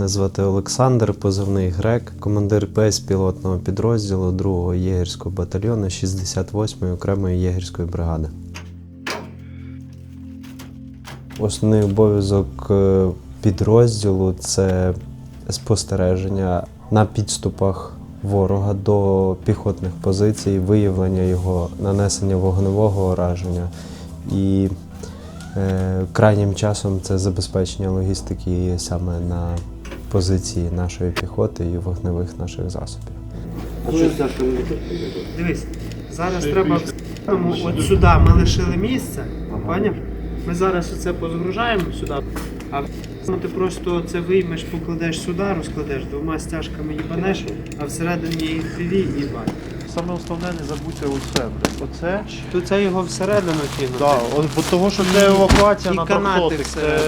Мене звати Олександр, позивний Грек, командир безпілотного підрозділу 2-го єгерського батальйону 68-ї окремої єгерської бригади. Основний обов'язок е, підрозділу це спостереження на підступах ворога до піхотних позицій, виявлення його, нанесення вогневого ураження і Е, Крайнім часом це забезпечення логістики саме на позиції нашої піхоти і вогневих наших засобів. Дивись, зараз треба от сюди ми лишили місце, поняв? Ми зараз це позагружаємо сюди, а ну, ти просто це виймеш, покладеш сюди, розкладеш, двома стяжками їбанеш, а всередині FPV і бать. Саме основне не забудьте оце. Оце. Тут це його всередину кинути. Да, от, бо того, що це евакуація І на канати трьохсотих, це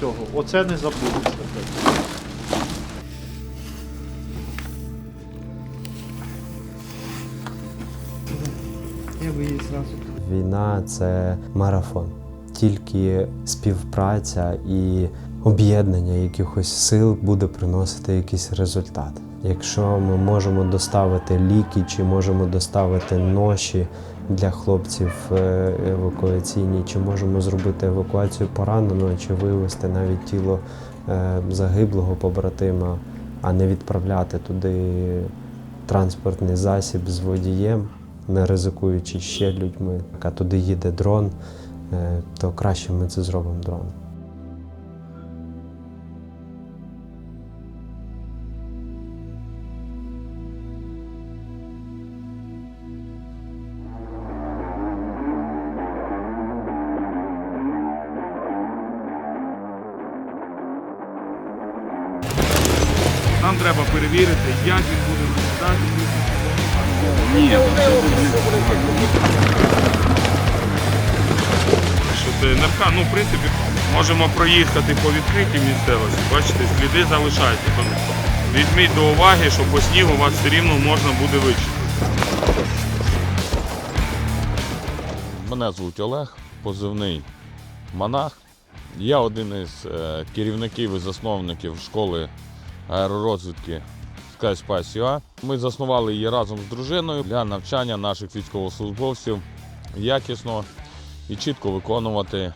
цього. Оце не забудеться. Війна це марафон. Тільки співпраця і об'єднання якихось сил буде приносити якийсь результат. Якщо ми можемо доставити ліки чи можемо доставити ноші для хлопців е, евакуаційні, чи можемо зробити евакуацію пораненого, чи вивезти навіть тіло е, загиблого побратима, а не відправляти туди транспортний засіб з водієм, не ризикуючи ще людьми. А туди їде дрон, е, то краще ми це зробимо дроном. Відкритій місцевості. Бачите, сліди залишаються. Тому візьміть до уваги, що по снігу вас все рівно можна буде вичити. Мене звуть Олег, позивний Монах. Я один із е, керівників і засновників школи аеророзвідки SkySpace.ua. Ми заснували її разом з дружиною для навчання наших військовослужбовців якісно і чітко виконувати е,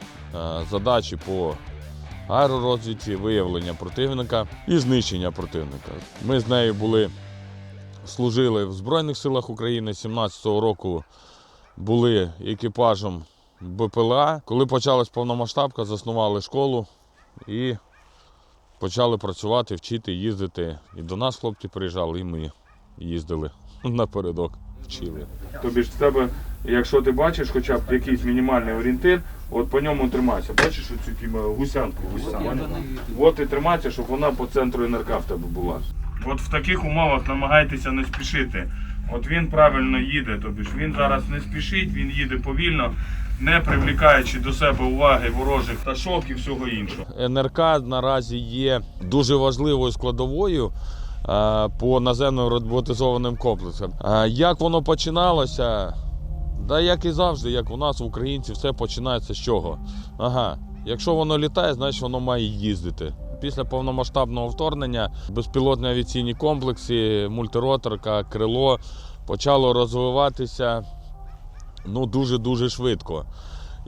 задачі по аеророзвідці, виявлення противника і знищення противника. Ми з нею були служили в Збройних силах України 17-го року були екіпажем БПЛА. Коли почалась повномасштабка, заснували школу і почали працювати, вчити, їздити. І до нас хлопці приїжджали, і ми їздили напередок, вчили. Тобі ж в тебе, якщо ти бачиш хоча б якийсь мінімальний орієнтир, от по ньому тримайся. Бачиш оцю типу, гусянку? От і тримайся, щоб вона по центру НРК в тебе була. От в таких умовах намагайтеся не спішити. От він правильно їде, тобі ж він зараз не спішить, він їде повільно, не привлікаючи до себе уваги ворожих пташок і всього іншого. НРК наразі є дуже важливою складовою е, по наземно роботизованим комплексам. Е, Як воно починалося? Да як і завжди, як у нас, українців, все починається з чого? Ага, якщо воно літає, значить воно має їздити. Після повномасштабного вторгнення безпілотні авіаційні комплекси, мультироторка, крило почало розвиватися ну, дуже-дуже швидко.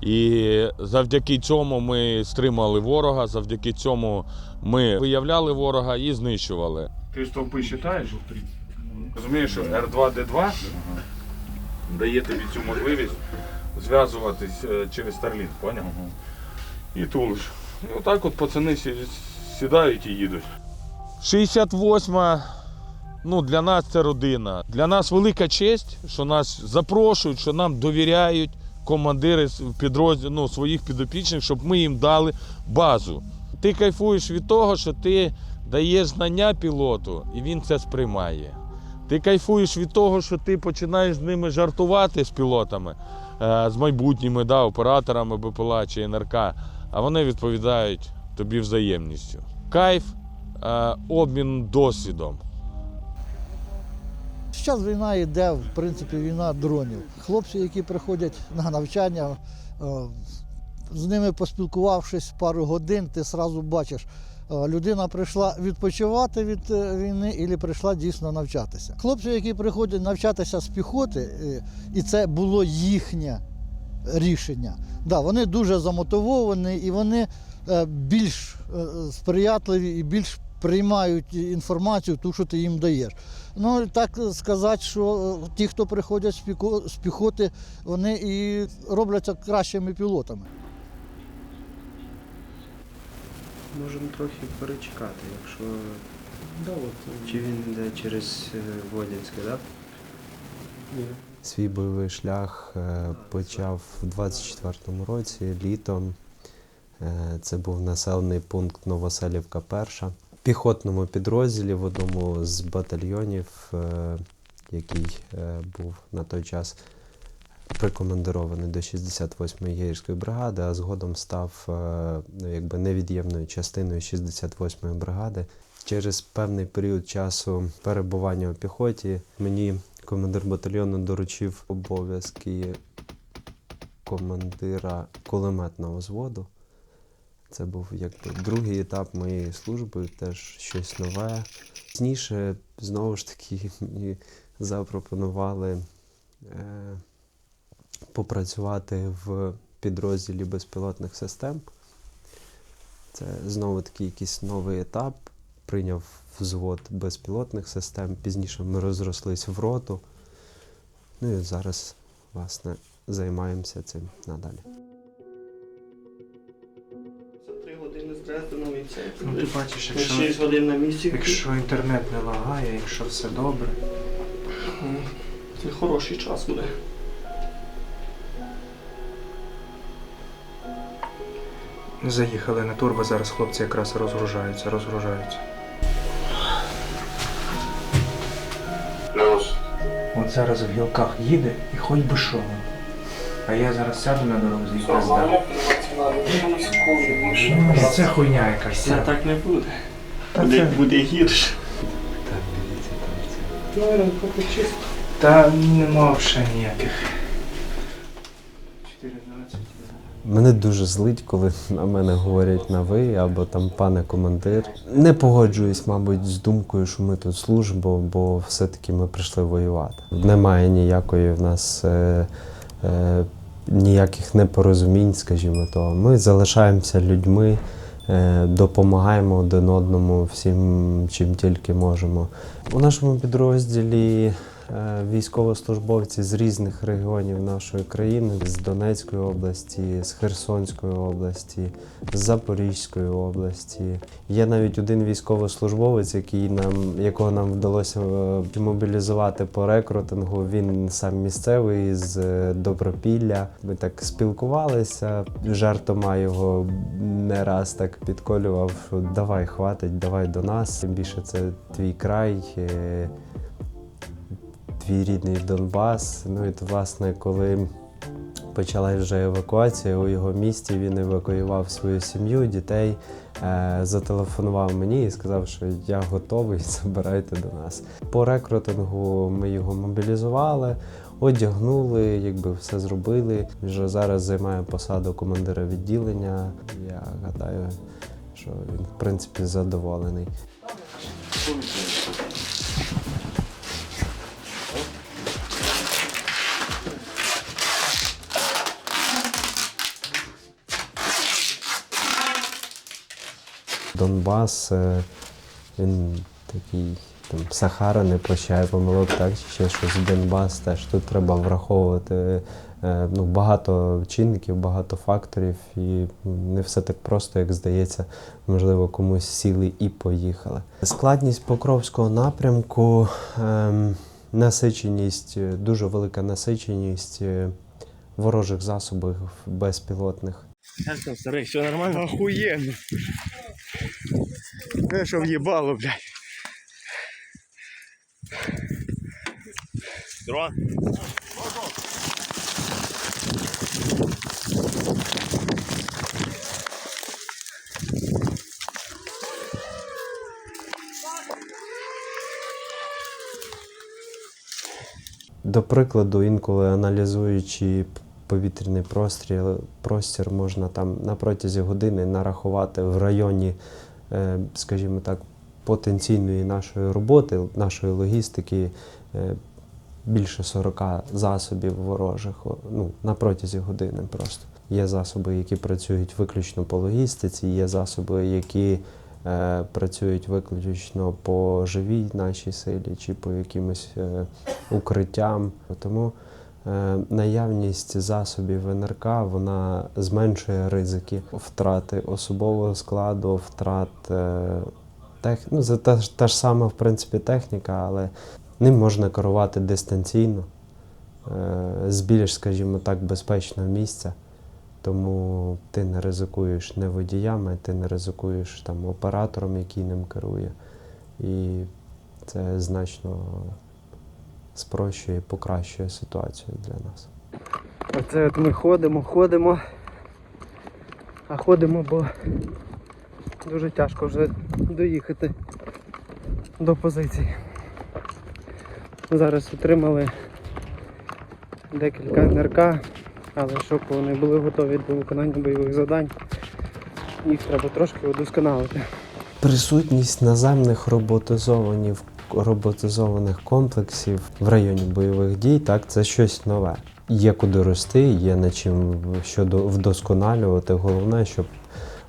І завдяки цьому ми стримали ворога, завдяки цьому ми виявляли ворога і знищували. Ти стовпи читаєш? Розумієш, що R2D2 дає тобі цю можливість зв'язуватись е, через Starlink, поняв? І тулиш. І отак от пацани сі- сідають і їдуть. 68 ну, для нас це родина. Для нас велика честь, що нас запрошують, що нам довіряють командири з- підрозділ, ну, своїх підопічних, щоб ми їм дали базу. Ти кайфуєш від того, що ти даєш знання пілоту, і він це сприймає. Ти кайфуєш від того, що ти починаєш з ними жартувати з пілотами, е, з майбутніми да, операторами БПЛА чи НРК, а вони відповідають тобі взаємністю. Кайф, е, обмін досвідом. Зараз війна йде, в принципі, війна дронів. Хлопці, які приходять на навчання, е, з ними поспілкувавшись пару годин, ти одразу бачиш, людина прийшла відпочивати від е, війни, і прийшла дійсно навчатися. Хлопці, які приходять навчатися з піхоти, е, і це було їхнє рішення. Да, вони дуже замотивовані і вони е, більш е, сприятливі і більш приймають інформацію, ту, що ти їм даєш. Ну так сказати, що е, ті, хто приходять з піхоти, вони і робляться кращими пілотами. Можемо трохи перечекати, якщо. Чи він йде через е, Водянське, так? Свій бойовий шлях е, почав у 24-му році, літом. Е, Це був населений пункт Новоселівка Перша. В піхотному підрозділі в одному з батальйонів, е, який е, був на той час прикомандирований до 68-ї гірської бригади, а згодом став е, ну, якби невід'ємною частиною 68-ї бригади. Через певний період часу перебування у піхоті мені командир батальйону доручив обов'язки командира кулеметного взводу. Це був якби другий етап моєї служби, теж щось нове. Пізніше, знову ж таки, мені запропонували е, попрацювати в підрозділі безпілотних систем. Це знову таки якийсь новий етап. Прийняв взвод безпілотних систем. Пізніше ми розрослись в роту. Ну і зараз, власне, займаємося цим надалі. За три години з Дрезденом і. Ну ти бачиш, якщо, 6 годин на місці. якщо інтернет не лагає, якщо все добре. Це хороший час буде. Заїхали на турбо, зараз хлопці якраз розгружаються, розгружаються. От зараз в гілках їде і хоч би що. А я зараз сяду на дорозі і пизда. Ну, Це хуйня якась. Це так не буде. Та Буде, це- буде гірше. Та нема вже ніяких. 14. Мене дуже злить, коли на мене говорять на ви або там пане командир. Не погоджуюсь, мабуть, з думкою, що ми тут служимо, бо все-таки ми прийшли воювати. Немає ніякої в нас е, е, ніяких непорозумінь, скажімо то. Ми залишаємося людьми, е, допомагаємо один одному всім, чим тільки можемо. У нашому підрозділі військовослужбовці з різних регіонів нашої країни, з Донецької області, з Херсонської області, з Запорізької області. Є навіть один військовослужбовець, який нам, якого нам вдалося е, мобілізувати по рекрутингу. Він сам місцевий з е, Добропілля. Ми так спілкувалися. Жартома його не раз так підколював, що давай, хватить, давай до нас. Тим більше це твій край. Твій рідний Донбас. Ну і власне, коли почалась вже евакуація у його місті, він евакуював свою сім'ю, дітей, е, зателефонував мені і сказав, що я готовий, забирайте до нас. По рекрутингу ми його мобілізували. Одягнули, якби все зробили. Вже зараз займає посаду командира відділення. Я гадаю, що він в принципі задоволений. Донбас, е, він такий там Сахара не прощає помилок, так чи ще щось. Донбас теж тут треба враховувати е, ну, багато чинників, багато факторів, і не все так просто, як здається, можливо, комусь сіли і поїхали. Складність Покровського напрямку, ем, насиченість, е, дуже велика насиченість е, ворожих засобів безпілотних. Як там, старий, все нормально? Охуєнно. Те, що в'їбало, блядь. Дрон. До прикладу, інколи аналізуючи повітряний простір, простір можна там на протязі години нарахувати в районі е, скажімо так, потенційної нашої роботи, нашої логістики. е, Більше 40 засобів ворожих ну, на протязі години просто. Є засоби, які працюють виключно по логістиці, є засоби, які е, працюють виключно по живій нашій силі чи по якимось е, укриттям. Тому наявність засобів НРК вона зменшує ризики втрати особового складу, втрат е, тех... ну, це та, та ж сама, в принципі, техніка, але ним можна керувати дистанційно е, з більш, скажімо так, безпечного місця. Тому ти не ризикуєш не водіями, ти не ризикуєш там оператором, який ним керує. І це значно спрощує і покращує ситуацію для нас. Оце от ми ходимо, ходимо. А ходимо, бо дуже тяжко вже доїхати до позиції. Зараз отримали декілька НРК, але щоб вони були готові до виконання бойових завдань, їх треба трошки удосконалити. Присутність наземних роботизованих, роботизованих комплексів в районі бойових дій, так, це щось нове. Є куди рости, є над чим щодо вдосконалювати. Головне, щоб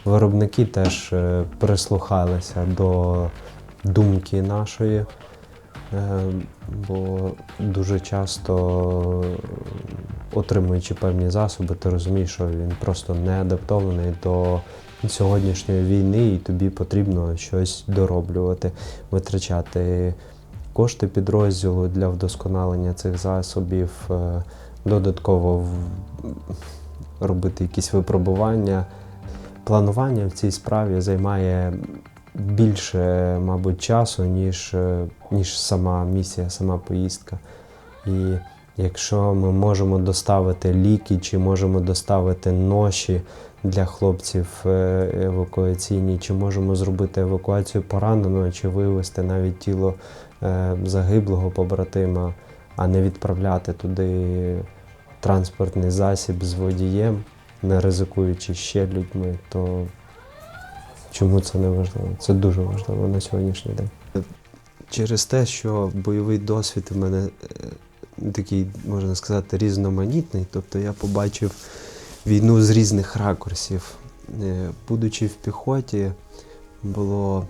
виробники теж е, прислухалися до думки нашої. Е, Бо дуже часто, отримуючи певні засоби, ти розумієш, що він просто не адаптований до сьогоднішньої війни, і тобі потрібно щось дороблювати, витрачати кошти підрозділу для вдосконалення цих засобів, е, додатково робити якісь випробування. Планування в цій справі займає більше, мабуть, часу, ніж, е, ніж сама місія, сама поїздка. І якщо ми можемо доставити ліки чи можемо доставити ноші для хлопців е, евакуаційні, чи можемо зробити евакуацію пораненого, чи вивезти навіть тіло е, загиблого побратима, а не відправляти туди транспортний засіб з водієм, не ризикуючи ще людьми, то чому це не важливо? Це дуже важливо на сьогоднішній день. Через те, що бойовий досвід в мене е, такий, можна сказати, різноманітний, тобто я побачив війну з різних ракурсів. Е, Будучи в піхоті, було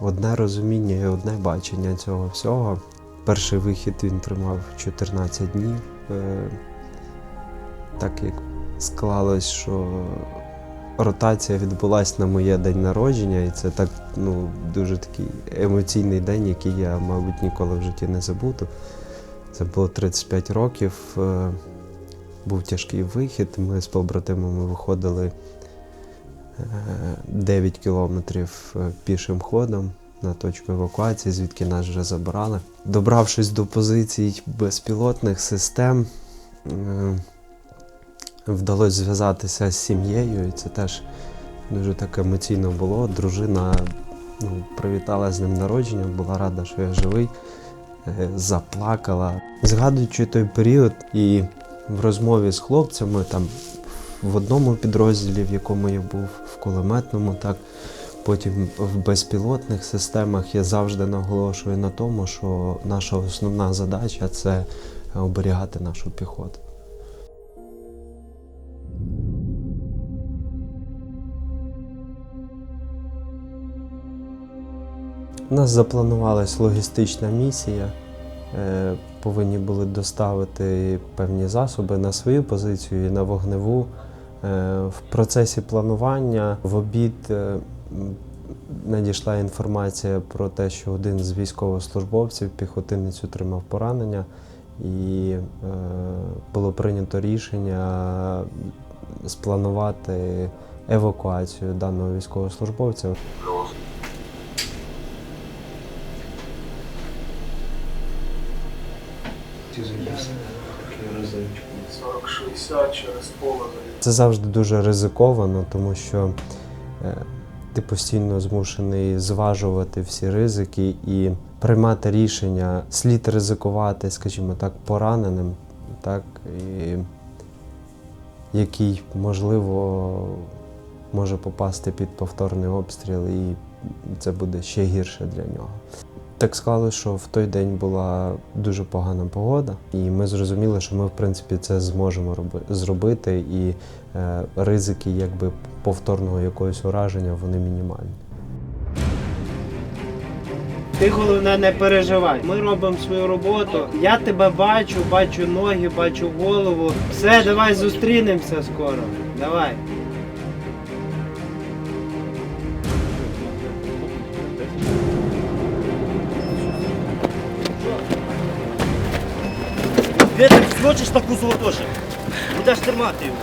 одне розуміння і одне бачення цього всього. Перший вихід він тримав 14 днів. Е, Так як склалось, що ротація відбулася на моє день народження, і це так ну, дуже такий емоційний день, який я, мабуть, ніколи в житті не забуду. Це було 35 років. Е, Був тяжкий вихід. Ми з побратимами виходили е, 9 кілометрів е, пішим ходом на точку евакуації, звідки нас вже забрали. Добравшись до позицій безпілотних систем, е, вдалося зв'язатися з сім'єю, і це теж дуже так емоційно було. Дружина ну, привітала з ним народження, була рада, що я живий, е, заплакала. Згадуючи той період і в розмові з хлопцями, там в одному підрозділі, в якому я був, в кулеметному, так. Потім в безпілотних системах я завжди наголошую на тому, що наша основна задача це оберігати нашу піхоту. У нас запланувалась логістична місія. Е, Повинні були доставити певні засоби на свою позицію і на вогневу. Е, В процесі планування в обід е, надійшла інформація про те, що один з військовослужбовців, піхотинець, отримав поранення, і було прийнято рішення спланувати евакуацію даного військовослужбовця. Це завжди дуже ризиковано, тому що е, ти постійно змушений зважувати всі ризики і приймати рішення, слід ризикувати, скажімо так, пораненим, так, і, який, можливо, може попасти під повторний обстріл і це буде ще гірше для нього. Так склалося, що в той день була дуже погана погода, і ми зрозуміли, що ми в принципі це зможемо роби- зробити, і е, ризики якби повторного якогось ураження вони мінімальні. Ти головне не переживай. Ми робимо свою роботу. Я тебе бачу, бачу ноги, бачу голову. Все, давай зустрінемося скоро. Давай. Де ти скочиш на кузову теж? Будеш тримати його.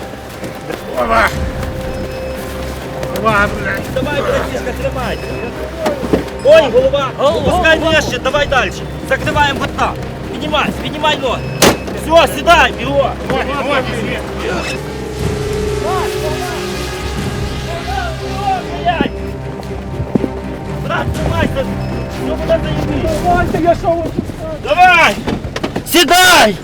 Давай! Давай, братішка, тримай! Ой, голова! Опускай нижче, давай далі. Закриваємо бота. Піднімай, піднімай ноги. Все, сідай, бігом. Брат, тримайся! Все буде заєбісь! Давайте, я що Давай! Сідай!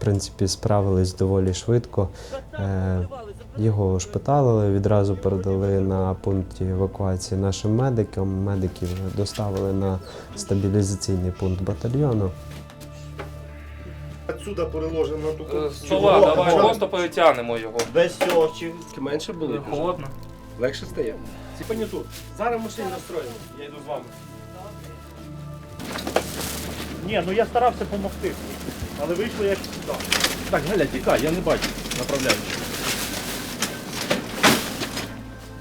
В принципі, справились доволі швидко. Е, Його ошпиталили, відразу передали на пункті евакуації нашим медикам. Медиків доставили на стабілізаційний пункт батальйону. Отсюда переложимо на ту Стола, давай просто перетягнемо його. Без цього чи менше було? Холодно. Легше стає. Типа не тут. Зараз машину настроїмо. Я йду з вами. Ні, ну я старався допомогти. Але вийшло як завжди. Так, Галя, тікай, я не бачу. Направляю.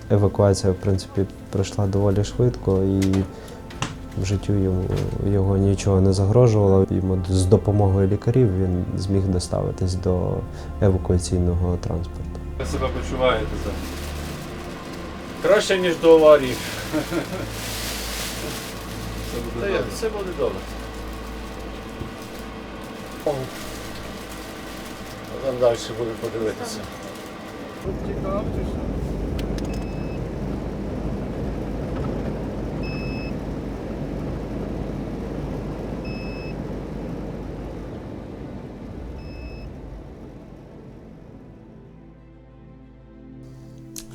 Евакуація, в принципі, пройшла доволі швидко і в життю йому його нічого не загрожувало. Йому з допомогою лікарів він зміг доставитись до евакуаційного транспорту. Ви себе почуваєте за. Краще, ніж до аварії. Все буде добре. Все буде добре. Там далі буде подивитися.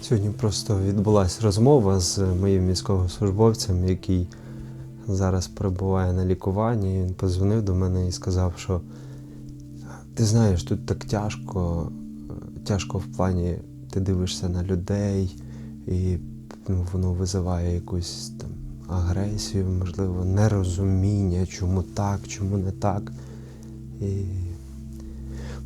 Сьогодні просто відбулася розмова з моїм військовослужбовцем, який зараз перебуває на лікуванні. Він позвонив до мене і сказав, що ти знаєш, тут так тяжко, тяжко в плані ти дивишся на людей, і ну, воно визиває якусь там агресію, можливо, нерозуміння, чому так, чому не так. І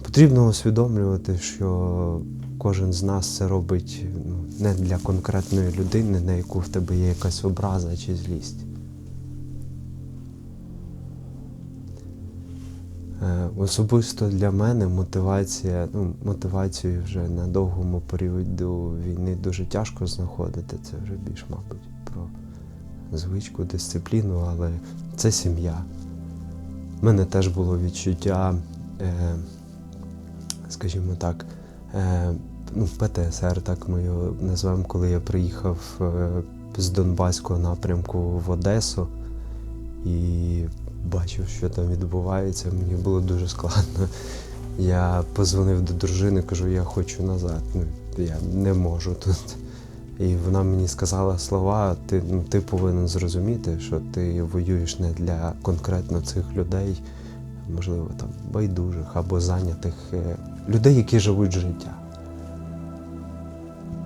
потрібно усвідомлювати, що кожен з нас це робить ну, не для конкретної людини, на яку в тебе є якась образа чи злість. Особисто для мене мотивація, ну, мотивацію вже на довгому періоду війни дуже тяжко знаходити. Це вже більш, мабуть, про звичку, дисципліну, але це сім'я. У мене теж було відчуття, е, скажімо так, е, ну, ПТСР, так ми його назвемо, коли я приїхав е, з Донбаського напрямку в Одесу і бачив, що там відбувається. Мені було дуже складно. Я позвонив до дружини, кажу, я хочу назад. Ну, я не можу тут. І вона мені сказала слова: ти, ну, ти повинен зрозуміти, що ти воюєш не для конкретно цих людей, можливо, там байдужих або зайнятих е, людей, які живуть життя.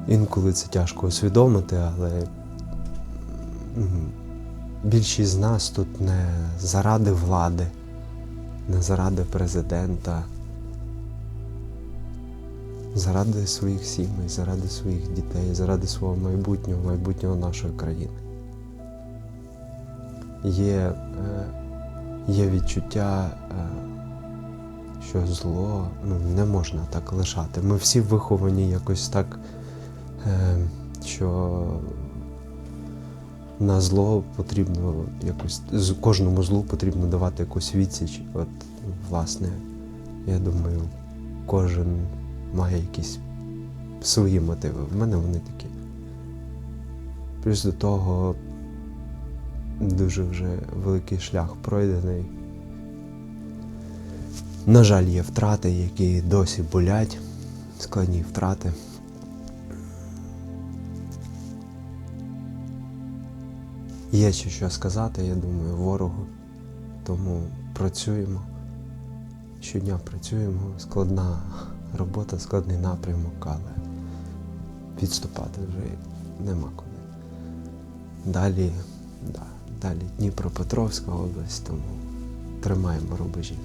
Інколи це тяжко усвідомити, але більшість з нас тут не заради влади, не заради президента, заради своїх сімей, заради своїх дітей, заради свого майбутнього, майбутнього нашої країни. Є, е, є відчуття, е, що зло ну, не можна так лишати. Ми всі виховані якось так, е, що на зло потрібно якось кожному злу потрібно давати якусь відсіч. От, власне, я думаю, кожен має якісь свої мотиви. В мене вони такі. Плюс до того дуже вже великий шлях пройдений. На жаль, є втрати, які досі болять, складні втрати. Є ще що сказати, я думаю, ворогу. Тому працюємо. Щодня працюємо. Складна робота, складний напрямок, але відступати вже нема куди. Далі, да, далі Дніпропетровська область, тому тримаємо рубежі.